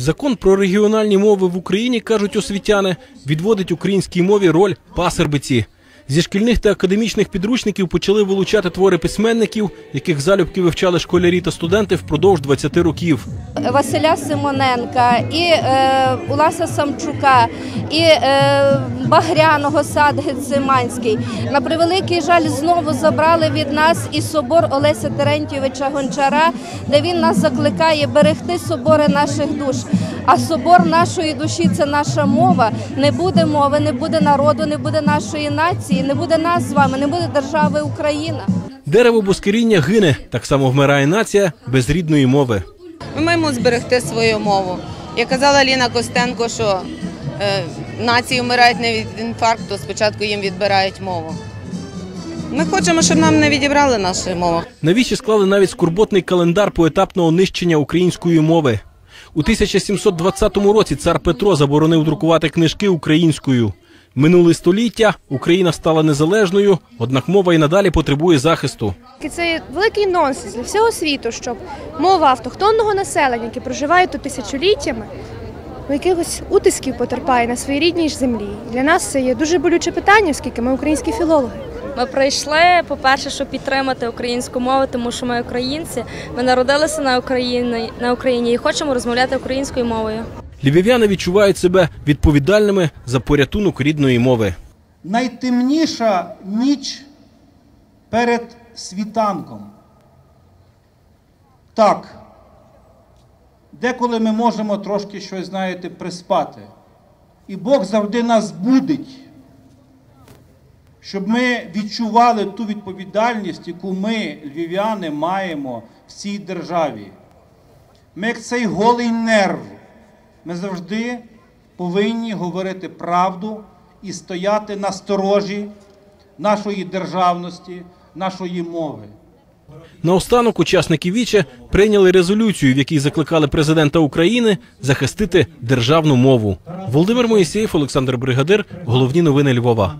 Закон про регіональні мови в Україні, кажуть освітяни, відводить українській мові роль пасербиці. Зі шкільних та академічних підручників почали вилучати твори письменників, яких залюбки вивчали школярі та студенти впродовж 20 років. Василя Симоненка, і е, Уласа Самчука, і е, Багряного сад Гециманський. На превеликий жаль, знову забрали від нас і собор Олеся Терентьєвича Гончара, де він нас закликає берегти собори наших душ. А собор нашої душі це наша мова. Не буде мови, не буде народу, не буде нашої нації, не буде нас з вами, не буде держави Україна. Дерево боскоріння гине, так само вмирає нація без рідної мови. Ми маємо зберегти свою мову. Як казала Ліна Костенко, що е, нації вмирають не від інфаркту, спочатку їм відбирають мову. Ми хочемо, щоб нам не відібрали нашу мову. Навіщо склали навіть скорботний календар поетапного нищення української мови. У 1720 році цар Петро заборонив друкувати книжки українською. Минуле століття Україна стала незалежною, однак мова і надалі потребує захисту. Це великий нонсенс для всього світу, щоб мова автохтонного населення, яке проживає тут тисячоліттями, у якихось утисків потерпає на своїй рідній землі. Для нас це є дуже болюче питання, оскільки ми українські філологи. Ми прийшли, по-перше, щоб підтримати українську мову, тому що ми українці. Ми народилися на Україні, на Україні і хочемо розмовляти українською мовою. Львів'яни відчувають себе відповідальними за порятунок рідної мови. найтемніша ніч перед світанком. Так, деколи ми можемо трошки щось, знаєте, приспати. І Бог завжди нас будить, щоб ми відчували ту відповідальність, яку ми, львів'яни, маємо в цій державі. Ми, як цей голий нерв, ми завжди повинні говорити правду і стояти на сторожі нашої державності, нашої мови. Наостанок учасники віче прийняли резолюцію, в якій закликали президента України захистити державну мову. Володимир Моїсеєв, Олександр Бригадир. Головні новини Львова.